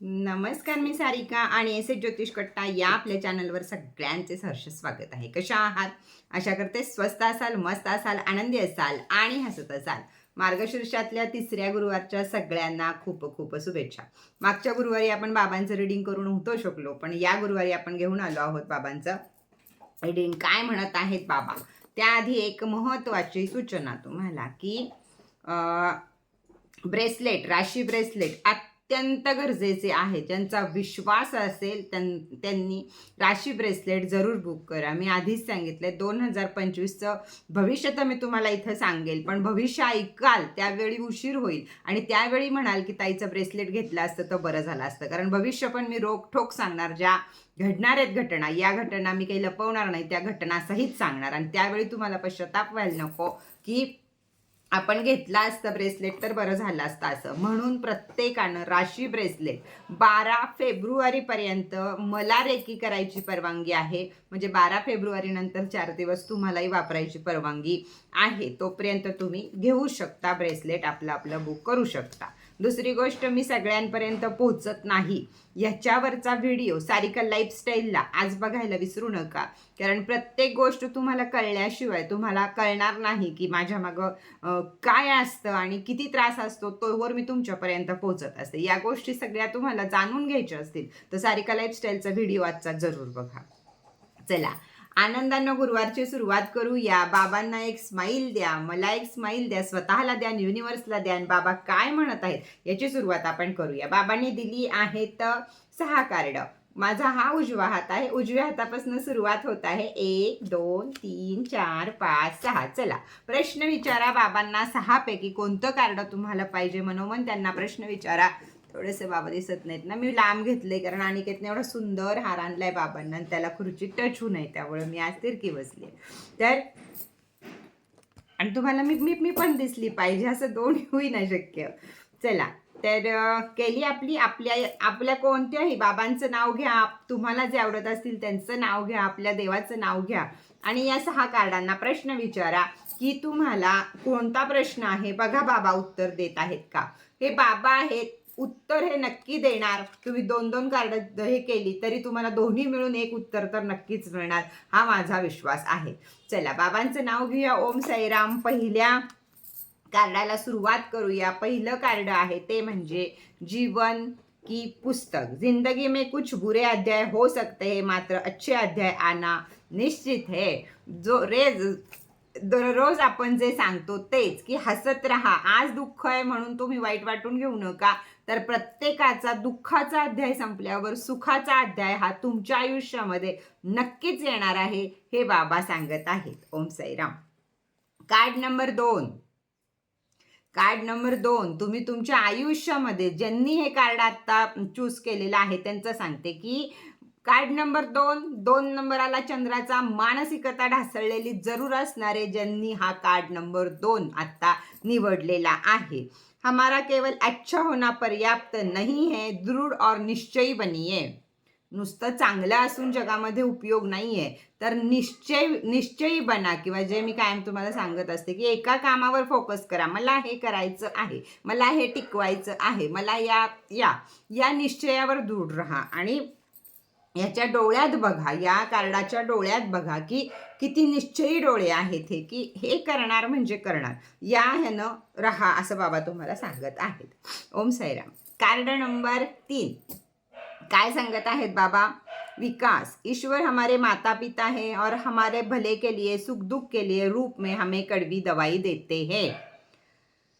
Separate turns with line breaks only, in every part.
नमस्कार मी सारिका आणि S S ज्योतिष कट्टा या आपल्या चॅनलवर सगळ्यांचे सहर्ष स्वागत आहे. कशा आहात? आशा करते स्वस्त असाल मस्त असाल आनंदी असाल आणि हसत असाल. मार्गशीर्षातल्या तिसऱ्या गुरुवारच्या सगळ्यांना खूप खूप शुभेच्छा. मागच्या गुरुवारी आपण बाबांचं रिडिंग करून होतो शकलो पण या गुरुवारी आपण घेऊन आलो आहोत बाबांचं रिडिंग काय म्हणत आहेत बाबा? त्याआधी एक महत्त्वाची सूचना तुम्हाला की ब्रेसलेट राशी ब्रेसलेट अत्यंत गरजेचे आहे. ज्यांचा विश्वास असेल त्यां त्यांनी राशी ब्रेसलेट जरूर बुक करा. मी आधीच सांगितले दोन हजार पंचवीसचं भविष्य तर मी तुम्हाला इथं सांगेल पण भविष्य ऐकाल त्यावेळी उशीर होईल. आणि त्यावेळी म्हणाल की ताईचं ब्रेसलेट घेतलं असतं तर बरं झालं असतं. कारण भविष्य पण मी रोखठोक सांगणार ज्या घडणार आहेत घटना या घटना मी काही लपवणार नाही त्या घटनासहित सांगणार. आणि त्यावेळी तुम्हाला पश्चाताप व्हायला नको की आपण घेतला असतं ब्रेसलेट तर बरं झालं असतं असं. म्हणून प्रत्येकानं राशी ब्रेसलेट बारा फेब्रुवारीपर्यंत मला रेकी करायची परवानगी आहे. म्हणजे बारा फेब्रुवारी नंतर चार दिवस तुम्हालाही वापरायची परवानगी आहे. तोपर्यंत तुम्ही घेऊ शकता ब्रेसलेट आपलं आपलं बुक करू शकता. दुसरी गोष्ट मी सगळ्यांपर्यंत पोहोचत नाही. ह्याच्यावरचा व्हिडिओ सारिका लाईफस्टाईलला आज बघायला विसरू नका. कारण प्रत्येक गोष्ट तुम्हाला कळल्याशिवाय तुम्हाला कळणार नाही की माझ्या मागं काय असतं आणि किती त्रास असतो तोवर मी तुमच्यापर्यंत पोहोचत असते. या गोष्टी सगळ्या तुम्हाला जाणून घ्यायच्या असतील तर सारिका लाईफस्टाईलचा व्हिडिओ आजचा जरूर बघा. चला आनंदानं गुरुवारची सुरुवात करूया बाबांना एक स्माईल द्या. मला एक स्माईल द्या. स्वतःला द्या युनिव्हर्सला द्या. आणि बाबा काय म्हणत आहेत याची सुरुवात आपण करूया. बाबांनी दिली आहेत सहा कार्ड. माझा हा उजवा हात आहे. उजव्या हातापासून सुरुवात होत आहे. एक दोन तीन चार पाच सहा. चला. प्रश्न विचारा बाबांना. सहापैकी कोणतं कार्ड तुम्हाला पाहिजे? मनोमन त्यांना प्रश्न विचारा. थोडेसे बाबा दिसत नाहीत ना. मी लांब घेतले कारण अनिकेतने एवढा सुंदर हार आणलाय बाबांना आणि त्याला खुर्ची टच होऊ नये त्यामुळे मी आज तिरकी बसली तर आणि तुम्हाला मी मी मी पण दिसली पाहिजे असं दोन्ही होईना शक्य. चला तर केली आपली आपल्या आपल्या कोणत्याही बाबांचं नाव घ्या. तुम्हाला जे आवडत असतील त्यांचं नाव घ्या आपल्या देवाचं नाव घ्या. आणि या सहा कार्डांना प्रश्न विचारा की तुम्हाला कोणता प्रश्न आहे? बघा बाबा उत्तर देत आहेत का? हे बाबा आहेत उत्तर हे नक्की देणार. तुम्ही दोन दोन कार्ड हे केली तरी तुम्हाला दोन्ही मिळून एक उत्तर तर नक्कीच मिळणार हा माझा विश्वास आहे. चला बाबांचं नाव घेऊया. ओम साईराम. पहिल्या कार्डाला सुरुवात करूया. पहिलं कार्ड आहे ते म्हणजे जीवन की पुस्तक. जिंदगी में कुछ बुरे अध्याय हो सकते हैं मात्र अच्छे अध्याय आना निश्चित है. जो रेज दररोज आपण जे सांगतो तेच की हसत राहा. आज दुःख आहे म्हणून तुम्ही वाईट वाटून घेऊ नका. तर प्रत्येकाचा दुःखाचा अध्याय संपल्यावर सुखाचा अध्याय हा तुमच्या आयुष्यामध्ये नक्कीच येणार आहे हे बाबा सांगत आहेत. ओम साईराम. कार्ड नंबर दोन. कार्ड नंबर दोन तुम्ही तुमच्या आयुष्यामध्ये ज्यांनी हे कार्ड आता चूज केलेलं आहे त्यांचं सांगते की कार्ड नंबर दोन दोन नंबराला चंद्राचा. मानसिकता ढासळलेली जरूर असणारे ज्यांनी हा कार्ड नंबर दोन आता निवडलेला आहे. हमारा केवल अच्छा होना पर्याप्त नाही है दृढ और निश्चयी बनिये नुसतं चांगलं असून जगामध्ये उपयोग नाही आहे तर निश्चय निश्चयी बना किंवा जे मी कायम तुम्हाला सांगत असते की एका कामावर फोकस करा. मला हे करायचं आहे. मला हे टिकवायचं आहे. मला या या या निश्चयावर दृढ राहा. आणि याच्या डोळ्यात बघा या कार्डाच्या डोळ्यात बघा की किती निश्चयी डोळे आहेत हे की हे करणार म्हणजे करणार. या ह्यानं रहा असं बाबा तुम्हाला सांगत आहेत. ओम साईराम. कार्ड नंबर तीन. काय सांगत आहेत बाबा? विकास. ईश्वर हमारे माता पिता है और हमारे भले के लिए सुख दुख के लिए रूप में हमें कड़वी दवाई देते है.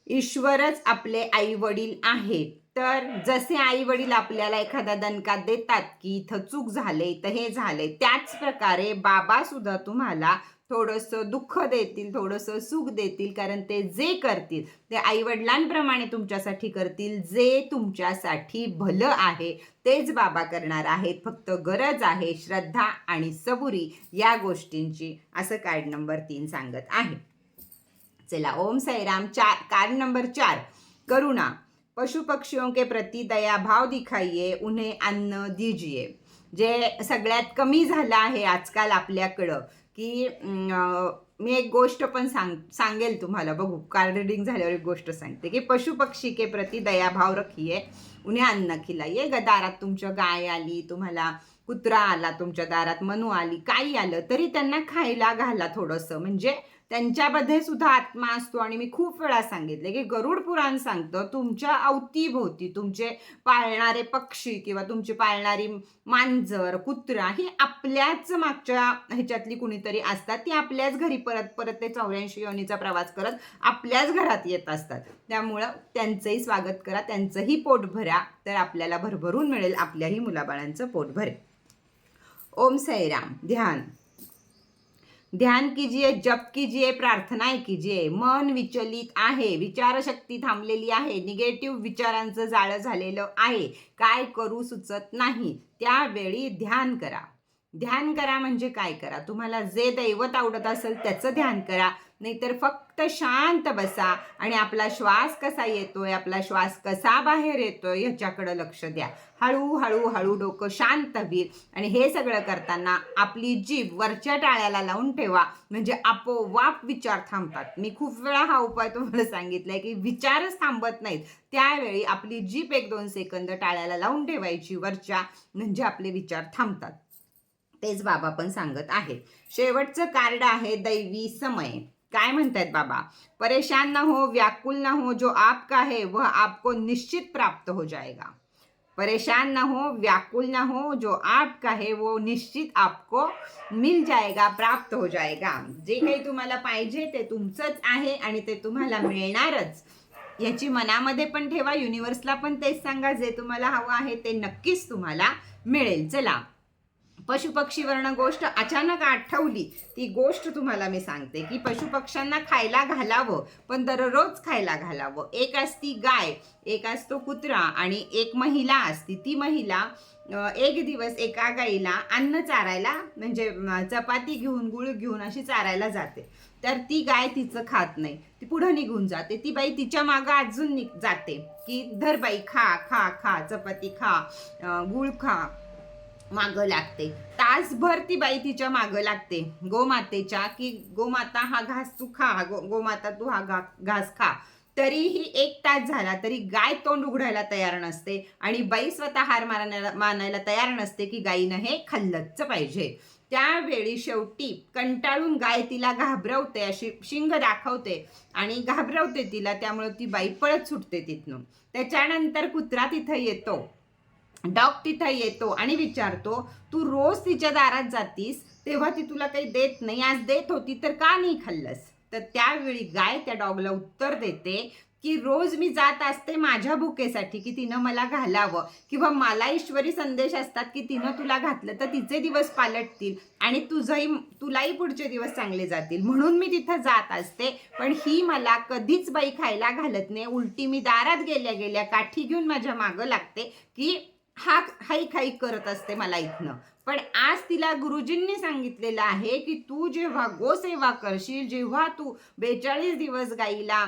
ईश्वरच आपले आई वडील आहेत. तर जसे आई वडील आपल्याला एखादा दणका देतात की इथं चूक झाले इथं हे झाले त्याच प्रकारे बाबा सुद्धा तुम्हाला थोडंसं दुःख देतील थोडंसं सुख देतील कारण ते जे करतील ते आईवडिलांप्रमाणे तुमच्यासाठी करतील जे तुमच्यासाठी भलं आहे तेच बाबा करणार आहेत. फक्त गरज आहे श्रद्धा आणि सबुरी या गोष्टींची असं कार्ड नंबर तीन सांगत आहे. चला ओम साईराम चार कार्ड नंबर चार करुणा. पशु पक्षियों के प्रति दया भाव दिखाइए उन्हें अन्न दीजिए जे सगळ्यात कमी झालं आहे आजकाल आपल्याकडं की मी एक गोष्ट पण सांग सांगेल तुम्हाला बघू कार्ड रिडिंग झाल्यावर एक गोष्ट सांगते की पशु पक्षी के प्रति दयाभाव रखिये उन्हे अन्न खिलाये ग दारात तुमच्या गाय आली तुम्हाला कुत्रा आला तुमच्या दारात मनू आली काही आलं तरी त्यांना खायला घाला थोडंसं. म्हणजे त्यांच्यामध्ये सुद्धा आत्मा असतो. आणि मी खूप वेळा सांगितले की गरुड पुराण सांगतं तुमच्या अवतीभोवती तुमचे पाळणारे पक्षी किंवा तुमची पाळणारी मांजर कुत्रा ही आपल्याच मागच्या ह्याच्यातली कुणीतरी असतात. ती आपल्याच घरी परत परत ते चौऱ्याऐंशी योनीचा प्रवास करत आपल्याच घरात येत असतात. त्यामुळं त्यांचंही स्वागत करा त्यांचंही पोट भरा तर आपल्याला भरभरून मिळेल आपल्याही मुलाबाळांचं पोट भरेल. ओम साईराम. ध्यान. ध्यान कीजिए जप कीजिए प्रार्थनाएं कीजिए. मन विचलित आहे विचारशक्ती थांबलेली आहे निगेटिव्ह विचारांचं जाळं झालेलं आहे. काय करू सुचत नाही त्यावेळी ध्यान करा. ध्यान करा म्हणजे काय करा? तुम्हाला जे दैवत आवडत असेल त्याचं ध्यान करा. नाहीतर फक्त शांत बसा आणि आपला श्वास कसा येतोय आपला श्वास कसा बाहेर येतोय ह्याच्याकडे लक्ष द्या. हळूहळू हळू डोकं शांत होईल. आणि हे सगळं करताना आपली जीभ वरच्या टाळ्याला लावून ठेवा. म्हणजे आपोआप विचार थांबतात. मी खूप वेळा हा उपाय तुम्हाला सांगितलाय की विचारच थांबत नाहीत. त्यावेळी आपली जीभ एक दोन सेकंद टाळ्याला लावून ठेवायची वरच्या. म्हणजे आपले विचार थांबतात. तेच बाबा पण सांगत आहेत. शेवटचं कार्ड आहे दैवी समय. काय म्हणतायत बाबा? परेशान ना हो व्याकुल ना हो जो आपका है वह आपको निश्चित प्राप्त हो जाएगा. परेशान ना हो व्याकुल ना हो जो आपका है वो निश्चित आपको मिल जाएगा प्राप्त हो जाएगा. जे काही तुम्हाला पाहिजे ते तुमचंच आहे आणि ते तुम्हाला मिळणारच. याची मनामध्ये पण ठेवा युनिव्हर्सला पण तेच सांगा जे तुम्हाला हवं आहे ते नक्कीच तुम्हाला मिळेल. चला. पशुपक्षीवर्ण गोष्ट अचानक आठवली. ती गोष्ट तुम्हाला मी सांगते की पशुपक्ष्यांना खायला घालावं पण दररोज खायला घालावं. एक असती गाय एक असतो कुत्रा आणि एक महिला असती. ती महिला एक दिवस एका गाईला अन्न चारायला म्हणजे चपाती घेऊन गुळ घेऊन अशी चारायला जाते. तर ती गाय तिचं खात नाही. ती पुढं निघून जाते. ती बाई तिच्या मागं अजून निघ जाते की धर बाई खा खा खा चपाती खा गुळ खा. मागं लागते. तासभर ती बाई तिच्या मागं लागते. गोमातेच्या की गोमाता हा घास तू खा गो गोमाता तू हा घा घास खा. तरीही एक तास झाला तरी गाय तोंड उघडायला तयार नसते आणि बाई स्वतः हार मारण्याला मानायला तयार नसते की गायीनं हे खाल्लंच पाहिजे. त्यावेळी शेवटी कंटाळून गाय तिला घाबरवते अशी शिंग दाखवते आणि घाबरवते तिला त्यामुळे ती बाई पळत सुटते तिथनं. त्याच्यानंतर कुत्रा तिथं येतो. डॉग तिथं येतो आणि विचारतो तू रोज तिच्या दारात जातीस तेव्हा ती तुला काही देत नाही आज देत होती तर का नाही खाल्लंस? तर त्यावेळी गाय त्या डॉगला उत्तर देते की रोज मी जात असते माझ्या भुकेसाठी की तिनं मला घालावं किंवा मला ईश्वरी संदेश असतात की तिनं तुला घातलं तर तिचे दिवस पालटतील आणि तुझंही तुलाही पुढचे दिवस चांगले जातील. म्हणून मी तिथं जात असते पण ही मला कधीच बाई खायला घालत नाही. उलटी मी दारात गेल्या गेल्या काठी घेऊन माझ्या मागं लागते की हा हाईक हाईक करत असते मला इथनं. पण आज तिला गुरुजींनी सांगितलेलं आहे की तू जेव्हा गोसेवा करशील जेव्हा तू बेचाळीस दिवस गाईला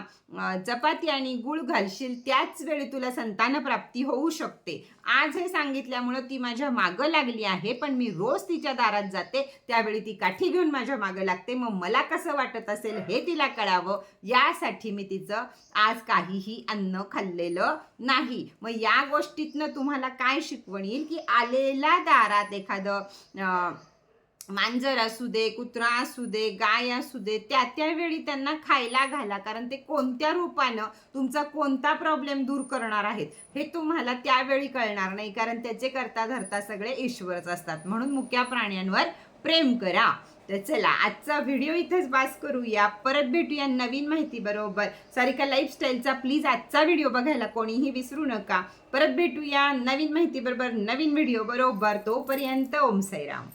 चपाती आणि गुळ घालशील त्याच वेळी तुला संतान प्राप्ती होऊ शकते. आज हे सांगितल्यामुळं ती माझ्या मागं लागली आहे पण मी रोज तिच्या दारात जाते त्यावेळी ती काठी घेऊन माझ्या मागं लागते. मग मला कसं वाटत असेल हे तिला कळावं? यासाठी मी तिचं आज काहीही अन्न खाल्लेलं नाही. मग या गोष्टीतनं तुम्हाला काय शिकवण येईल की आलेला दारात एखादं एखादं मांजर असू दे कुत्रा असू दे गाय असू दे त्या त्यावेळी त्यांना खायला घाला. कारण ते कोणत्या रूपानं तुमचा कोणता प्रॉब्लेम दूर करणार आहेत हे तुम्हाला त्यावेळी कळणार नाही. कारण त्याचे करता धरता सगळे ईश्वरच असतात. म्हणून मुक्या प्राण्यांवर प्रेम करा. तर चला आजचा व्हिडिओ इथेच बास करूया. परत भेटूया नवीन माहिती बरोबर. सारिका लाईफस्टाईलचा प्लीज आजचा व्हिडिओ बघायला कोणीही विसरू नका. परत भेटूया नवीन माहिती बरोबर नवीन व्हिडिओ बरोबर. तोपर्यंत ओम साईराम.